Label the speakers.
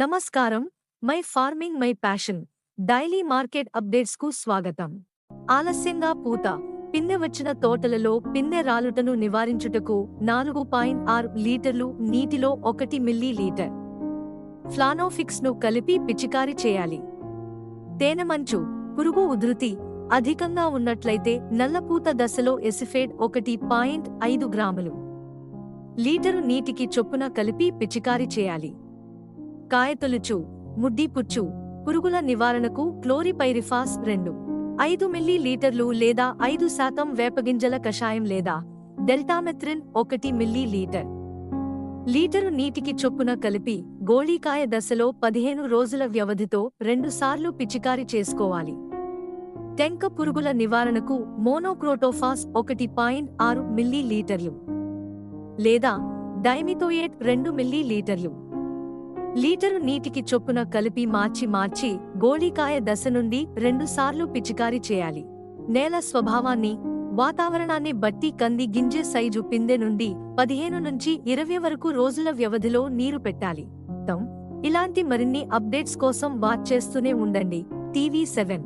Speaker 1: నమస్కారం. My farming my passion. Daily market అప్డేట్స్కు స్వాగతం. ఆలస్యంగా పూత. పిన్నె వచ్చిన తోటలలో పిన్నె రాలుటను నివారించుటకు నాలుగు పాయింట్ ఆరు లీటర్లు నీటిలో ఒకటి మిల్లీ లీటర్ ఫ్లానోఫిక్స్ను కలిపి పిచికారి చేయాలి. తేనెమంచు పురుగు ఉధృతి. అధికంగా ఉన్నట్లయితే నల్లపూత దశలో ఎసిఫేడ్ ఒకటి పాయింట్ ఐదు గ్రాములు. లీటరు నీటికి చొప్పున కలిపి పిచికారి చేయాలి. కాయతొలుచు ముడ్డిపుచ్చు పురుగుల నివారణకు క్లోరిపైరిఫాస్ రెండు. ఐదు మిల్లీ లీటర్లు లేదా ఐదు శాతం వేపగింజల కషాయం లేదా డెల్టామెథ్రిన్ ఒకటి మిల్లీ లీటర్. లీటరు నీటికి చొప్పున కలిపి గోళీకాయ దశలో పదిహేను రోజుల వ్యవధితో రెండుసార్లు పిచికారి చేసుకోవాలి. టెంక పురుగుల నివారణకు మోనోక్రోటోఫాస్ ఒకటి పాయింట్ ఆరు మిల్లీ లీటర్లు లేదా డైమిథోయేట్ రెండు మిల్లీ లీటర్లు. లీటరు నీటికి చొప్పున కలిపి మార్చి మార్చి గోళీకాయ దశ నుండి రెండుసార్లు పిచికారి చేయాలి. నేల స్వభావాన్ని వాతావరణాన్ని బట్టి కంది గింజె సైజు పిందె నుండి పదిహేను నుంచి ఇరవై వరకు రోజుల వ్యవధిలో నీరు పెట్టాలి. ఇలాంటి మరిన్ని అప్డేట్స్ కోసం వాచ్ చేస్తూనే ఉండండి. TV seven.